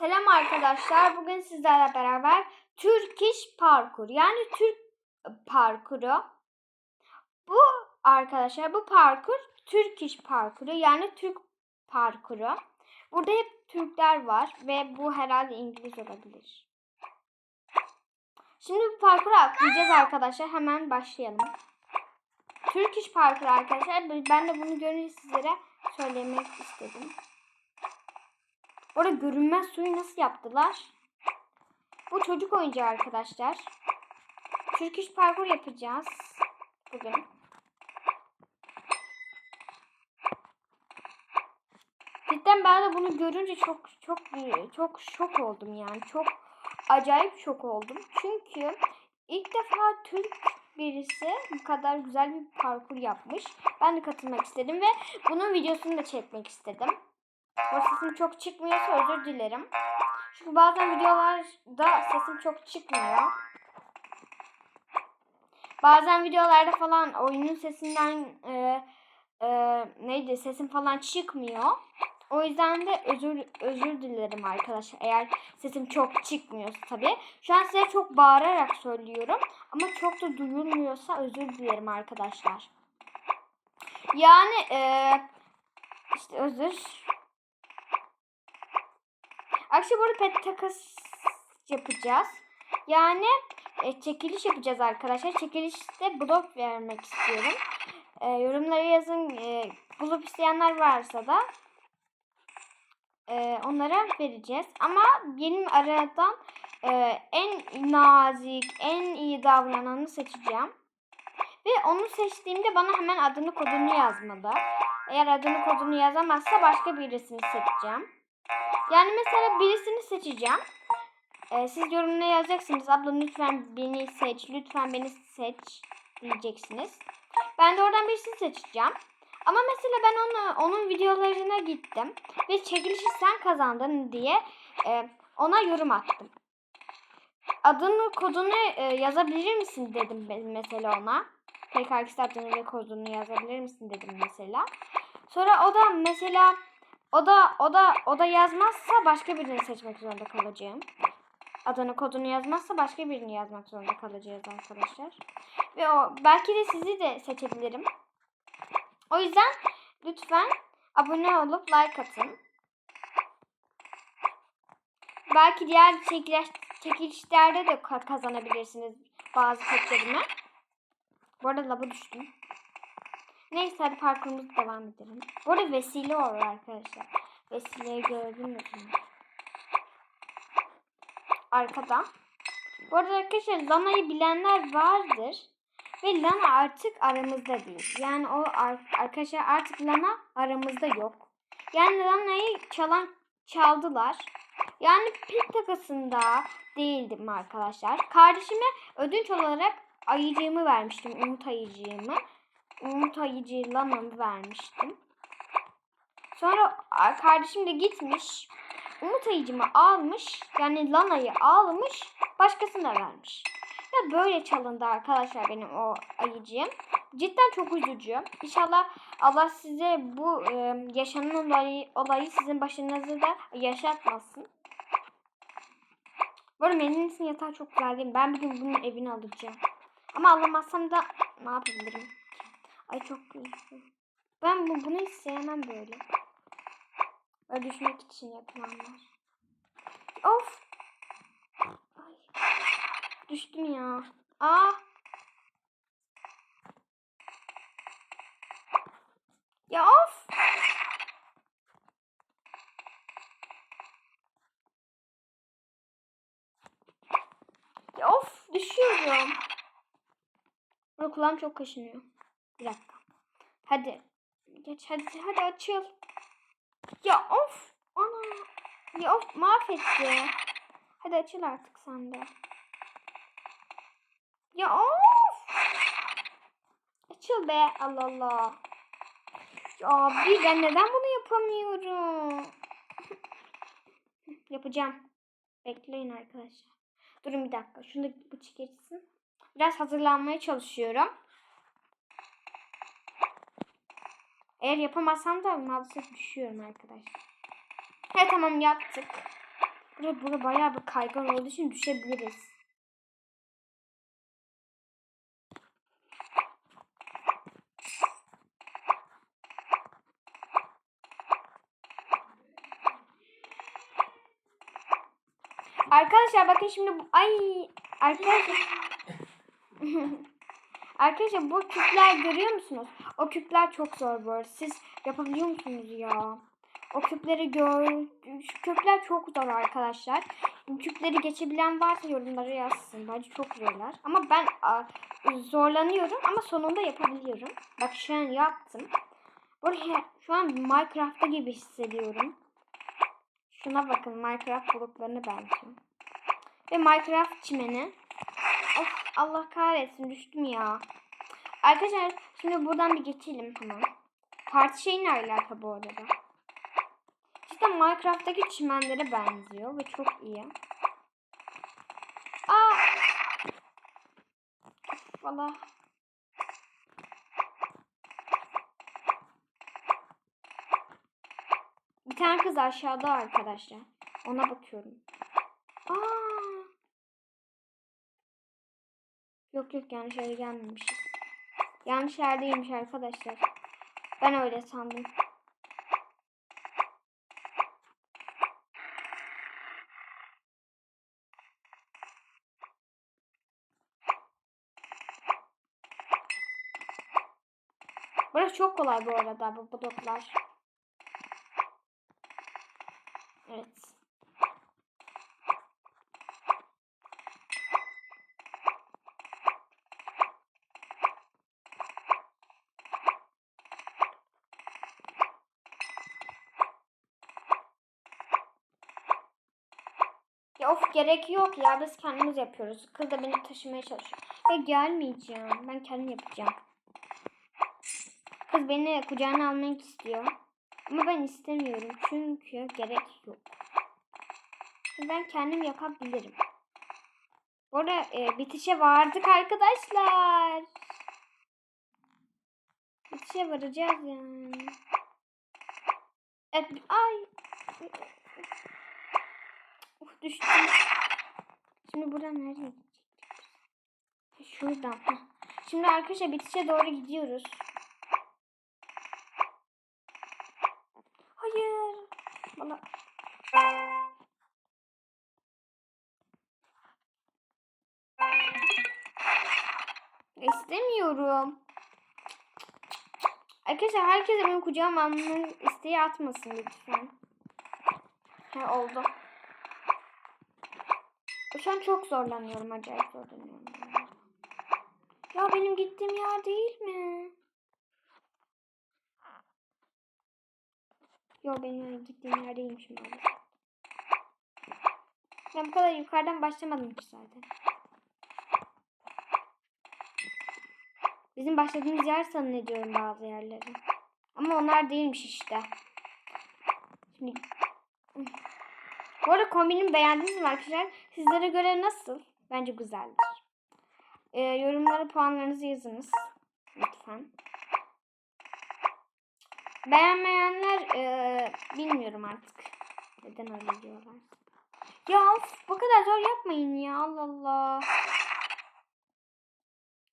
Selam arkadaşlar. Bugün sizlerle beraber Türk iş parkur yani Türk parkuru. Bu arkadaşlar bu parkur Türk iş parkuru yani Türk parkuru. Burada hep Türkler var ve bu herhalde İngiliz olabilir. Şimdi bu parkuru atlayacağız arkadaşlar. Hemen başlayalım. Türk iş parkuru arkadaşlar. Ben de bunu görünce sizlere söylemek istedim. Orada görünmez suyu nasıl yaptılar? Bu çocuk oyuncağı arkadaşlar. Türk parkur yapacağız bugün. Cidden ben de bunu görünce çok çok çok şok oldum yani. Çok acayip şok oldum. Çünkü ilk defa Türk birisi bu kadar güzel bir parkur yapmış. Ben de katılmak istedim ve bunun videosunu da çekmek istedim. Bu sesim çok çıkmıyorsa özür dilerim. Çünkü bazen videolarda sesim çok çıkmıyor. Bazen videolarda falan oyunun sesinden e, e, neydi sesim falan çıkmıyor. O yüzden de özür özür dilerim arkadaşlar. Eğer sesim çok çıkmıyorsa tabii. Şu an size çok bağırarak söylüyorum. Ama çok da duyulmuyorsa özür dilerim arkadaşlar. Yani e, işte özür Akşam burada pet takas yapacağız. Yani e, çekiliş yapacağız arkadaşlar. Çekilişte blok vermek istiyorum. E, yorumlara yazın. E, blok isteyenler varsa da e, onlara vereceğiz. Ama benim aradan e, en nazik, en iyi davrananı seçeceğim. Ve onu seçtiğimde bana hemen adını kodunu yazmalı. Eğer adını kodunu yazamazsa başka birisini seçeceğim. Yani mesela birisini seçeceğim. Ee, siz yorumuna yazacaksınız. Abla lütfen beni seç. Lütfen beni seç diyeceksiniz. Ben de oradan birisini seçeceğim. Ama mesela ben onu onun videolarına gittim ve çekilişi sen kazandın diye e, ona yorum attım. Adını kodunu e, yazabilir misin dedim mesela ona. PKX adını ve kodunu yazabilir misin dedim mesela. Sonra o da mesela o da o da o da yazmazsa başka birini seçmek zorunda kalacağım. Adını kodunu yazmazsa başka birini yazmak zorunda kalacağız arkadaşlar. Ve o belki de sizi de seçebilirim. O yüzden lütfen abone olup like atın. Belki diğer çekiliş, çekilişlerde de kazanabilirsiniz bazı petlerimi. Bu arada lava düştüm. Neyse hadi parkurumuza devam edelim. Bu arada vesile olur arkadaşlar. Vesileyi gördünüz mü? Arkada. Bu arada arkadaşlar Lana'yı bilenler vardır. Ve Lana artık aramızda değil. Yani o arkadaşlar artık Lana aramızda yok. Yani Lana'yı çalan çaldılar. Yani pet takasında değildim arkadaşlar. Kardeşime ödünç olarak ayıcığımı vermiştim. Umut ayıcığımı. Umut ayıcı Lana'mı vermiştim. Sonra kardeşim de gitmiş. Umut ayıcımı almış. Yani Lana'yı almış. Başkasına vermiş. Ve böyle çalındı arkadaşlar benim o ayıcığım. Cidden çok üzücü. İnşallah Allah size bu e, yaşanan olayı, olayı sizin başınızı da yaşatmasın. Bu arada Melin'in yatağı çok güzel değil mi? Ben bir gün bunun evini alacağım. Ama alamazsam da ne yapabilirim? Ay çok güzel. Ben bu, bunu hiç sevmem böyle. Düşmek için yapılanlar. Of. Ay. Düştüm ya. Aa. Ya of. Ya of düşüyorum. Burada kulağım çok kaşınıyor. Bir. Hadi. Geç hadi hadi açıl. Ya of. Ana. Ya of mahvetti. Hadi açıl artık sen de. Ya of. Açıl be. Allah Allah. Abi ben neden bunu yapamıyorum? Yapacağım. Bekleyin arkadaşlar. Durun bir dakika. Şunu da bıçak geçsin. Biraz hazırlanmaya çalışıyorum. Eğer yapamazsam da maalesef düşüyorum arkadaşlar. He tamam yaptık. Burada, burada bayağı bir kaygan olduğu için düşebiliriz. Arkadaşlar bakın şimdi bu ay arkadaşlar Arkadaşlar bu küpler görüyor musunuz? O küpler çok zor bu arada. Siz yapabiliyor musunuz ya? O küpleri gör... Şu küpler çok zor arkadaşlar. Küpleri geçebilen varsa yorumlara yazsın. Bence çok zorlar. Ama ben zorlanıyorum ama sonunda yapabiliyorum. Bak şu an yaptım. Buraya şu an Minecraft'ta gibi hissediyorum. Şuna bakın Minecraft bloklarını benziyor. Ve Minecraft çimeni. Of Allah kahretsin düştüm ya. Arkadaşlar şimdi buradan bir geçelim hemen. Parti şeyine alaka bu arada. Cidden Minecraft'taki çimenlere benziyor ve çok iyi. Aa! Valla. Bir tane kız aşağıda arkadaşlar. Ona bakıyorum. Aa! Yok yok yanlış yere gelmemişiz. Yanlış yerdeymiş arkadaşlar. Ben öyle sandım. Burası çok kolay bu arada bu bloklar. Evet. Ya of gerek yok ya biz kendimiz yapıyoruz. Kız da beni taşımaya çalışıyor. Ya gelmeyeceğim. Ben kendim yapacağım. Kız beni kucağına almak istiyor. Ama ben istemiyorum çünkü gerek yok. Ben kendim yapabilirim. Bu arada e, bitişe vardık arkadaşlar. Bitişe varacağız yani. Evet, ay. Düştüm. Şimdi buradan nereye gidecek? Şuradan. Heh. Şimdi arkadaşlar bitişe doğru gidiyoruz. Hayır. Bana... İstemiyorum. Arkadaşlar herkes benim kucağıma almanın isteği atmasın lütfen. Ha, oldu. Şu an çok zorlanıyorum. Acayip zorlanıyorum. Ya benim gittiğim yer değil mi? Yo benim gittiğim yer değilmiş maalesef. Ben bu kadar yukarıdan başlamadım ki zaten. Bizim başladığımız yer zannediyorum bazı yerleri. Ama onlar değilmiş işte. Şimdi bu arada kombinimi beğendiniz mi arkadaşlar? Sizlere göre nasıl? Bence güzeldir. Ee, yorumlara puanlarınızı yazınız. Lütfen. Beğenmeyenler e, bilmiyorum artık. Neden öyle diyorlar. Ya bu kadar zor yapmayın ya. Allah Allah.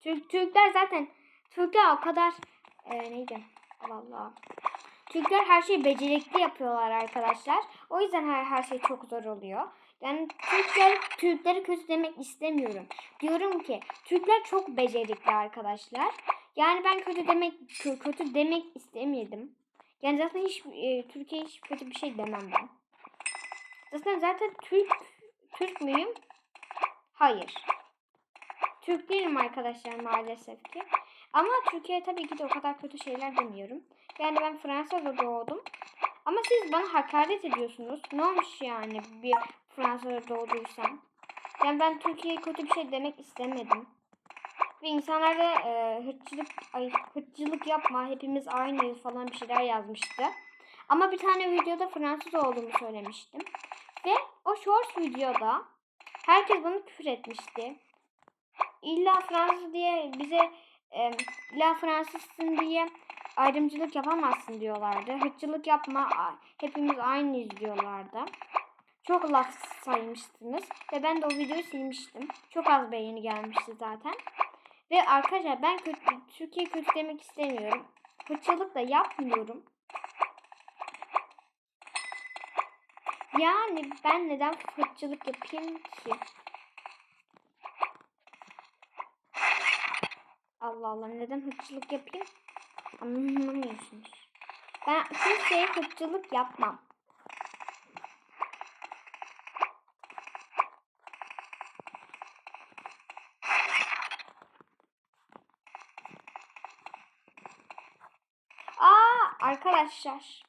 Türk, Türkler zaten Türkler o kadar e, neydi? Allah Allah. Türkler her şeyi becerikli yapıyorlar arkadaşlar. O yüzden her, her şey çok zor oluyor. Yani Türkler, Türkleri kötü demek istemiyorum. Diyorum ki Türkler çok becerikli arkadaşlar. Yani ben kötü demek kö- kötü demek istemedim. Yani zaten hiç e, Türkiye hiç kötü bir şey demem ben. Zaten zaten Türk Türk müyüm? Hayır. Türk değilim arkadaşlar maalesef ki. Ama Türkiye tabii ki de o kadar kötü şeyler demiyorum. Yani ben Fransa'da doğdum. Ama siz bana hakaret ediyorsunuz. Ne olmuş yani bir Fransa'da doğduysam? Yani ben Türkiye'ye kötü bir şey demek istemedim. Ve insanlara e, hırçılık, ay, hırçılık yapma hepimiz aynıyız falan bir şeyler yazmıştı. Ama bir tane videoda Fransız olduğumu söylemiştim. Ve o short videoda herkes bana küfür etmişti. İlla Fransız diye bize e, illa Fransızsın diye ayrımcılık yapamazsın diyorlardı. Hırçılık yapma hepimiz aynıyız diyorlardı. çok laf saymıştınız ve ben de o videoyu silmiştim. Çok az beğeni gelmişti zaten. Ve arkadaşlar ben kötü, Türkiye kötü demek istemiyorum. Fırçalık da yapmıyorum. Yani ben neden fırçalık yapayım ki? Allah Allah neden hırçılık yapayım? Anlamıyorsunuz. Ben kimseye hırçılık yapmam. Aa arkadaşlar.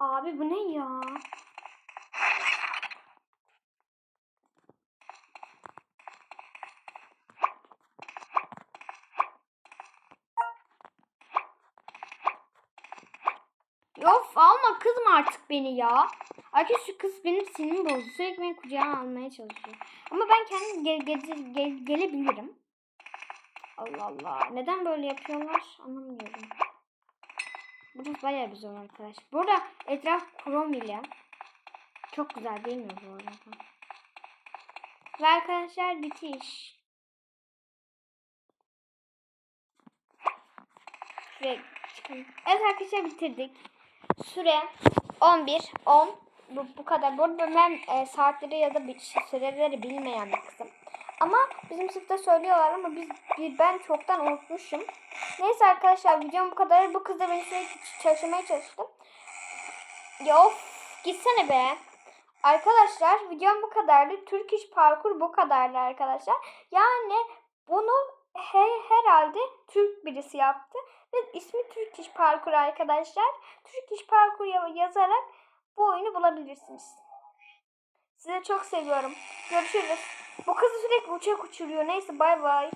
Abi bu ne ya? Of kızma artık beni ya. Arkadaşlar şu kız benim sinirimi bozdu. Sürekli beni kucağına almaya çalışıyor. Ama ben kendim gel, gel- gel- gelebilirim. Allah Allah. Neden böyle yapıyorlar anlamıyorum. Burası bayağı zor arkadaş. Burada etraf krom ile. Çok güzel değil mi bu arada? Ve arkadaşlar bitiş. Şuraya çıkalım. Evet arkadaşlar bitirdik. Süre 11, 10. Bu, bu kadar. Bu arada ben e, saatleri ya da bir süreleri bilmeyen bir kızım. Ama bizim sınıfta söylüyorlar ama biz, biz- ben çoktan unutmuşum. Neyse arkadaşlar videom bu kadar. Bu kız da beni sürekli çalışmaya çalıştı. Ya of gitsene be. Arkadaşlar videom bu kadardı. Türk iş parkur bu kadardı arkadaşlar. Yani bunu he, herhalde Türk birisi yaptı. Ve ismi Türk iş parkur arkadaşlar. Türk iş parkur ya- yazarak bu oyunu bulabilirsiniz. Sizi çok seviyorum. Görüşürüz. Bu kızı sürekli uçak uçuruyor. Neyse bay bay.